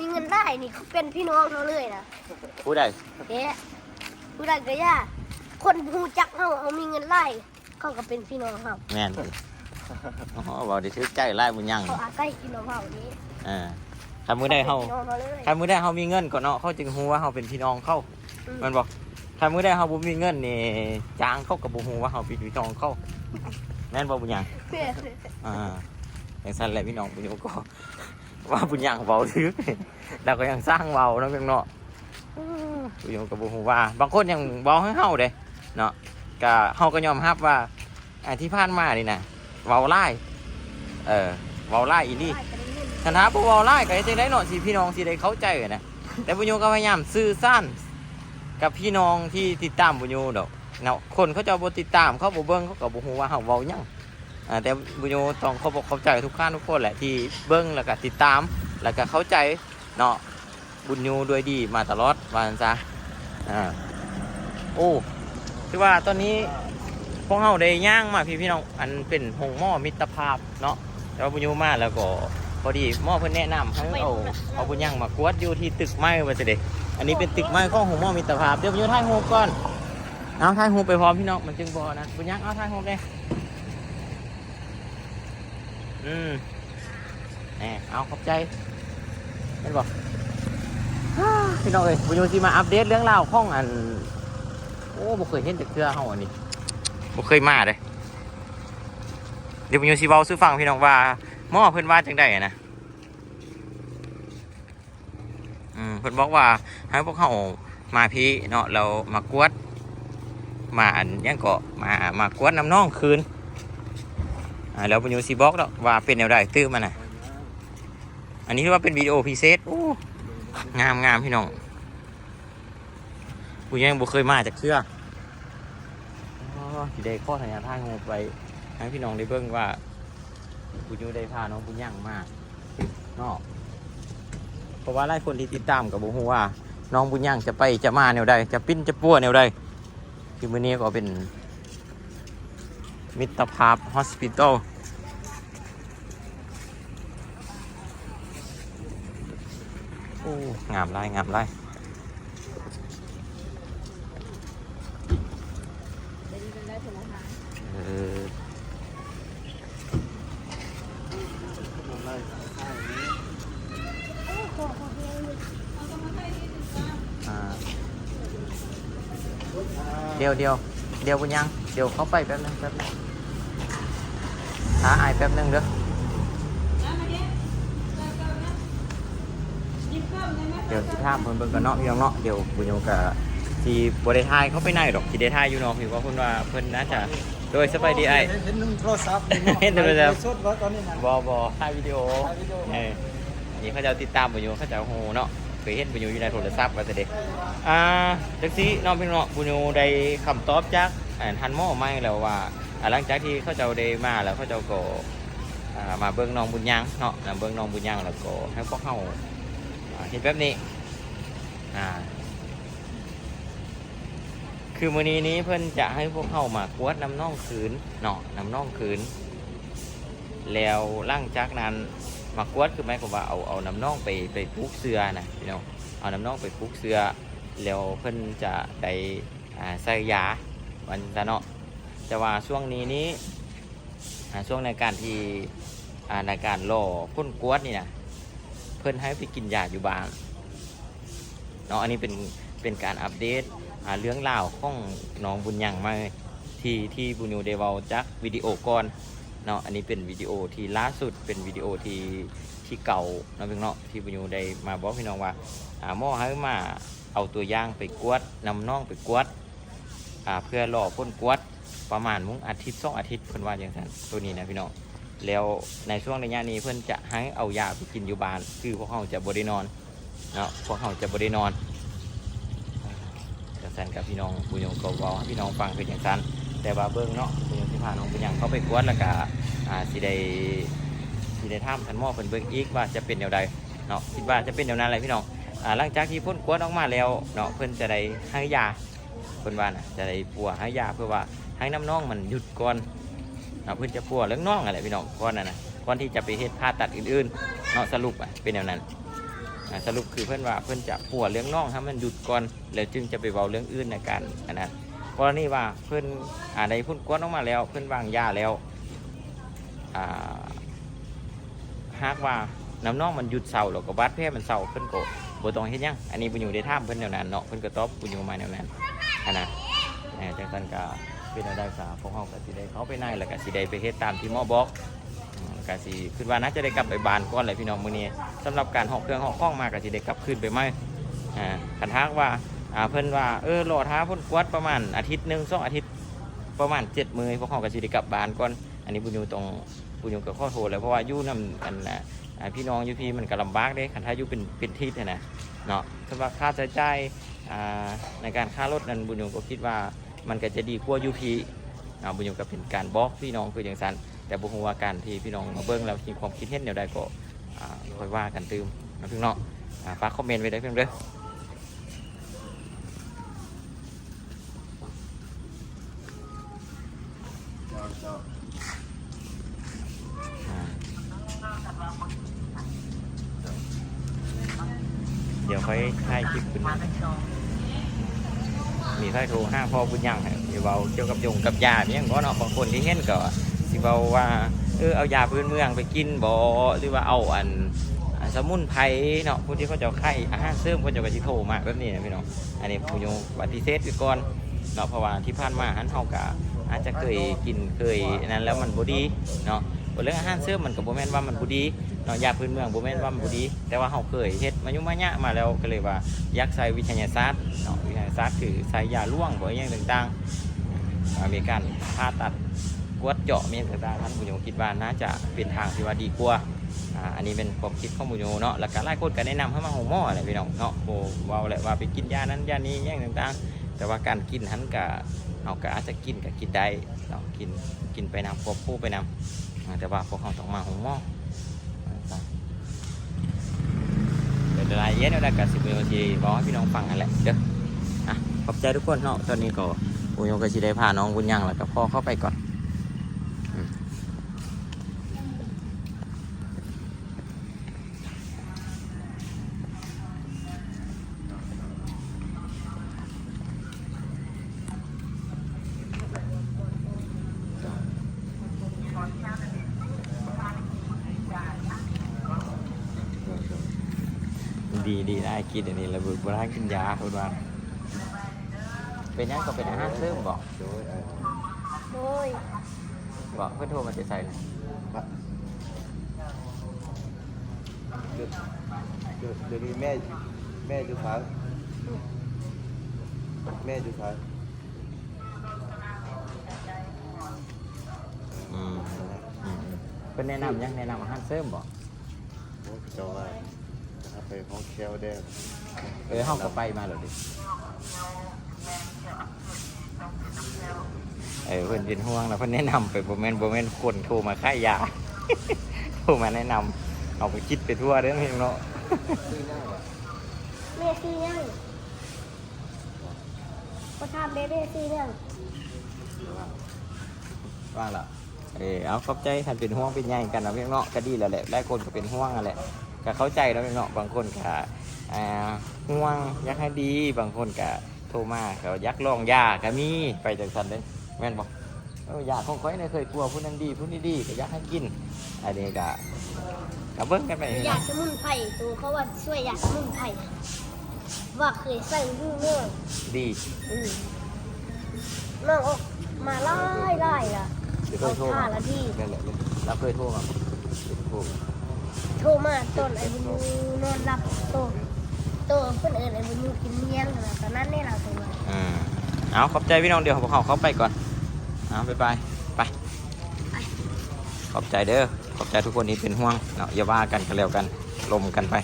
มีเงินได้นี่เขาเป็นพี่น้องเขาเลยนะผู้ใดเอ๊ะผู้ใดก็ย่าคนหูจักเขาเขามีเงินไล่เขาก็เป็นพี่น้องเขาแม่นอ๋อบอกได้ซื้อใจไล่บุญยังเขาอาศัยพี่น้องเขานี้เอ่าถ้ามือได้เฮาพี่น้องเขาเลยถ้ามือได้เฮามีเงินก่อนเนาะเขาจึงฮู้ว่าเฮาเป็นพี่น้องเขาอืมแมันบอกถ้ามือได้เฮาบ่มีเงินนี่จางเขาก็บ่ฮู้ว่าเฮาเป็นพี่น้องเขาแม่นบ่บุญยังอ่าอย่างสั้นแหละพี่น้องบุญยงก็ ว่าบุญยังเบาทึกแล้วก็ยังสร้างเบาเนาะพี่น้องเนาะอืมบุญยงกับบุญว่า บางคนยังเบาให้เฮาเด้เนาะก็เฮาก็ยอมรับว่าไอ้ที่ผ่านมานี่นะเบาไล่เออเบาไล่อีนี่ชนะพวกเบาไล่ก็จะได้เนาะสิพี่น้องสิได้เข้าใจกันนะแต่บุญยงก็พยายามสื่อสารกับพี่น้องที่ติดตามบุญยงดอกเนาะคนเขาจะบ่ติดตามเขาบ่เบิ่งเขาก็บ่ฮู้ว่าเฮาเว้ายัง อ่าแต่บุญโยต้องเขาบอกเข้าใจทุกข้านทุกคนแหละที่เบิ้งแล้วก็ติดตาม แล้วก็เข้าใจเนาะบุญโยด้วยดีมาตลอดวันซะอ่าโอ้คือว่าตอนนี้พวกเราได้ย่างมาพี่พี่น้องอันเป็นหงหม้อมิตรภาพเนาะแต่ว่าบุญโยมาแล้วก็พอดีหม้อเพิ่นแนะนำให้เอาเอาบุญย่างมากวดอยู่ที่ตึกไม้มาสิเดะอันนี้เป็นตึกไม้ของหงหม้อมิตรภาพเดี๋ยวบุญโยถ่ายรูปก่อนเอาถ่ายรูปไปพร้อมพี่น้องมันจึงบอนะบุญย่างเอาถ่ายรูปเลย อืมแหมเอาขอบใจเห็นบอกพี่น้องเอ้ยบุญโยสิมาอัปเดตเรื่องราวของอัน โอ้บ่เคยเห็นจากเทือเฮาอันนี้บ่เคยมาเลยเดี๋ยวบุญโยสิเว้าสู่ฟังพี่น้องว่าหม้อเพิ่นว่าจังไดอะนะอืมเพิ่นบอกว่าให้พวกเขามาพี่เนาะเรามากวด มาอันยังก็มามากวดน้ำน้องคืน อ่าแล้วปัญญูซีบอกแล้วว่าเป็นแนวใดตื้อมันน่ะ อันนี้ว่าเป็นวิดีโอพิเศษโอ้งามงามพี่น้องกูยังบ่เคยมาจากเครืออ๋อที่ได้ข้อสัญญาทางงูไปให้พี่น้องได้เบิ่งว่ากูยูได้พาน้องปุญญังมาเนาะเพราะว่าหลายคนที่ติดตามกับบุฮูว่า น้องปุญญังจะไปจะมาแนวใดจะปิ้นจะปั้วแนวใดที่มื้อนี้ก็เป็น มิตรภาพฮอสพิทอลโอ้งามไล่งามไล่เดี๋ยวเดี๋ยวเดี๋ยวบุญยัง เดี๋ยวเขาไปแป๊บนึงแป๊บนึง หาไอายแป๊บนึงเด้อเดี๋ยวสิท่ามเพิ่นเบิ่งกันเนาะพี่น้องเนาะเดี๋ยวบุญโยกับที่บริทายเขาไปไหนดอกที่ได้ทายอยู่เนาะพี่ว่าเพิ่นว่าเพิ่นน่าจะโดยสบายดีไอเห็นหนึ่งโทรศัพท์เห็นโทรศัพท์สดว่าตอนนี้นะบอบอถ่ายวิดีโอถ่ายวิดีโอเออนี่เขาจะติดตามบุญโยเขาจะโหเนาะเคยเห็นบุญโยอยู่ในโทรศัพท์ว่าแต่เด็กอ่าจังซี่เน้องพี่น้องบุญโยได้คำตอบจากอ่าทันหม้อไม่แล้วว่าอ่า หลังจากที่เขาเจ้าได้มาแล้วเขาเจ้าก็อ่ามาเบิ้องนองบุญยังเนาะเบิ้องนองบุญยังแล้วก็ให้พวกเขาอ่าเห็นแบบนี้คือมื้อนี้นี้เพิ่นจะให้พวกเขามากวดน้ำน่องคืนเนาะน้ำน่องคืน แล้วหล่างจากนั้นมากวดคือหมายความว่าเอาเอาน้ำน่องไปไปปลูกเสือนะพี่น้องเอาน้ำน่องไปปลูกเสือแล้วเพิ่นจะได้ใส่ยาวันจะเนาะ แต่ว่าช่วงนี้นี้ช่วงในการที่ในการรอพ่นกวดนี่นะเพื่อนให้ไปกินยาอยู่บ้านเนาะอันนี้เป็นเป็นการอัปเดตเรื่องราวของน้องบุญยังมาที่ที่บุญยูเดเวาจากวิดีโอก่อนเนาะอันนี้เป็นวิดีโอที่ล่าสุดเป็นวิดีโอที่ที่เก่าเนาะเพียงเนาะที่บุญยูได้มาบอกพี่น้องว่าหม้อให้มาเอาตัวย่างไปกวดนำน้องไปกวดเพื่อรอพ่นกวด ประมาณมุ้งอาทิตย์สองอาทิตย์เพิ่นว่าอย่างนั้นตัวนี้นะพี่น้องแล้วในช่วงระยะนี้เพิ่นจะให้เอายาไปกินอยู่บ้าน คือพวกเขาจะบรินอนเนาะพวกเขาจะบรินอนจังสันกับพี่น้องปุญญงก็เว้าพี่น้องฟังเป็นอย่างนั้นแต่ว่าเบิ้องเนาะปุญญงที่พาน้องปุญญังเขาไปกวดแล้วก็อ่าสิได้สิได้ท่ามทันหม้อเพิ่นเบิ้องอีกว่าจะเป็นแนวใดเนาะคิดว่าจะเป็นแนวนั้นอะไรพี่น้องอ่าหลังจากที่พ่นกวดออกมาแล้วเนาะเพิ่นจะได้ให้ยาเพิ่นว่านะจะได้ปัวให้ยาเพื่อว่า ให้น้ำน่องมันหยุดก่อนเอาเพื่อนจะปัวเรื่องน่องอะไรพี่น้องก่อนนะนะก่อนที่จะไปเฮ็ดผ่าตัดอื่นๆเนาะสรุปอะเป็นแนวนั้นสรุปคือเพื่อนว่าเพื่อนจะปวดเรื่องน่องให้มันหยุดก่อนแล้วจึงจะไปเบาเรื่องอื่นในการอันนั้นกรณีว่าเพื่อนอ่าในพุ่นกวนออกมาแล้ว เพื่อนวางยาแล้วอ่าหากว่าน้ำน่องมันหยุดเศร้าแล้วก็บาดแผลมันเศร้าเพื่อนก็บ่ต้องเฮ็ดยังอันนี้บุญอยู่ได้ท่ามเพื่อนแนวนั้นเนาะเพื่อนก็ตอบบุญอยู่มาแนวนั้นอันนั้นจังซั่นก็ เป็นอะไรสาพวกเฮากสิได้เขาไปในแล้วกสิได้ไปเฮ็ดตามที่หมอบอกอืมกสิคิดว่าน่าจะได้กลับไปบ้านก่อนเลยพี่น้องมื้อนี้สำหรับการหอกเครื่องหอกข้องมากสิได้กลับคืนไปไหมอ่าคันทากว่าอ่าเพิ่นว่าเออรอท้าเพิ่นกวดประมาณอาทิตย์หนึงสองอาทิตย์ประมาณ7มื้อพวกเขากสิได้กลับบ้านก่อนอันนี้บุญอยู่ตรงบุญอยู่กับข้อโทษเลยเพราะว่าอยู่นํอันน่ะอ่าพี่น้องอยู่พี่มันก็ลำบากเด้คันถ้าอยู่เป็นเป็นทิศน่ะนะ เนาะสำหรับค่าใช้จ่ายอ่าในการค่ารถนั้นบุญยูก็คิดว่า มันก็จะดีกว่ายูพี่อ่าบุญอยู่ก็เป็นการบอกพี่น้องคือจังซั่นแต่บุคว่าการที่พี่น้องมาเบิ้งแล้วมีความคิดเห็นแนวใดก็ค่อยว่ากันตืมนะพี่น้องอ่าฝากคอมเมนต์ไว้ได้เพียงเด้อเดี๋ยวค่อยถ่ายคลิปขึ้นมา มีใครโทรห้าพ่อบุญยังให้เดี๋ยวเบาเกี่ยวกับยงกับยาเนี่ยก็เนาะบางคนที่เห็นก็สิเบาว่าเออเอายาพื้นเมืองไปกินบ่หรือว่าเอาอันสมุนไพรเนาะผู้ที่เขาจะไข้อาหารเสริมเขาจะกระชิโทมาแบบนี้นะพี่น้องอันนี้ผู้ยงปฏิเสธไปก่อนเนาะเพราะว่าที่ผ่านมาหันเฮากะอาจจะเคยกินเคยนั้นแล้วมันบ่ดีเนาะเรื่องอาหารเสริมมันก็บ่แม่นว่ามันบ่ดี เนาะยาพื้นเมืองบ่แม่นว่ามันบ่ดี แต่ว่าเฮาเคยเฮ็ดมายุ่มายะมาแล้วก็เลยว่าอยากใส่วิทยาศาสตร์เนาะวิทยาศาสตร์คือใส่ยาล่วงบ่อหย่างต่างๆมีการผ่าตัดกวดเจาะเมียนต่างๆท่านผู้ชมคิดว่าน่าจะเป็นทางที่ว่าดีกว่าอันนี้เป็นความคิดของผู้ชมเนาะแล้วก็หลายคนก็แนะนำให้มาหงหม้ออะไรพี่น้องเนาะโบเว่าแหละว่าไปกินยานั้นยานี้อย่างต่างๆ แต่ว่าการกินหันก็เอาก็อาจจะกินก็กินได้เนาะกินกินไปนำควบคู่ไปนำอ่าแต่ว่าพวกเขาต้องมาหงหม้อ เดี๋ยวรายละเอียดแล้วก็สิบนาทีบอกให้พี่น้องฟังกันแหละเด้ออะขอบใจทุกคนเนาะตอนนี้ก็ผู้ชมก็ชิได้พาน้องบุญยังแล้วก็พ่อเข้าไปก่อน ดีดีได้กินอันนี้ระเบิดโบราณกินยาคุณว่าเป็นยังก็เป็นอาหารเสริมบอกโดยบอกเพื่อนโทรมาจะใส่เลยเดี๋ยวเดี๋ยวเดี๋ยวนี้แม่แม่อยู่ท้ายแม่อยู่ท้ายอืมอืมเป็นแนะนำยังแนะนำอาหารเสริมบอกโอ้เจ้าว่า นะครับไปห้องแคลแดงเออห้องก็ไปมาเลยดิเออเพื่อนเป็นห่วงแล้วเพื่อนแนะนำไปโบแมนโบแมนคนโทรมาค่ายยา โทรมาแนะนำเอาไปคิดไปทั่วเด้อพี่เนาะแม่ซื้อยังก็ทำเบเบ้ซื้อยังว่าล่ะเออเอาขอบใจท่านเป็นห่วงเป็นใยกันนะพี่เนาะก็ดีแล้วแหละหลายคนก็เป็นห่วงนั่นแหละ ก็เข้าใจแล้วพี่เนาะบางคนก็อ่าห่วงอยากให้ดีบางคนก็โทรมาเขาอยากลองยาก็มีไปจากสันเลยแม่นบอกเออยาของข้อยเนี่ยเคยกลัวผู้นั้นดีผู้นี้ดีก็อยากให้กินอันนี้ก็ก็เบิ้งกันไปพี่ยาเนาะสมุนไพรตัวเขาว่าช่วยยาสมุนไพรว่าเคยใส่หูเมื่อดีอืมน้องออกมาไล่ไล่อะเคยโทรห้ามานาทีนั่นแหละเลยเราเคยโทรมาโทร โทรมาต้นไอ้บุญยูนอนรับโตโตเพื่อนเอิญไอ้บุญยูกินเลี้ยงนะตอนนั้นเนี่ยเราโทรมาอ่าเอาขอบใจพี่น้องเดี๋ยวพวกเขาเข้าไปก่อนเอาไปไปไปขอบใจเด้อขอบใจทุกคนนี้เป็นห่วงเนาะอย่าว่ากันกันแล้วกันลมกันไป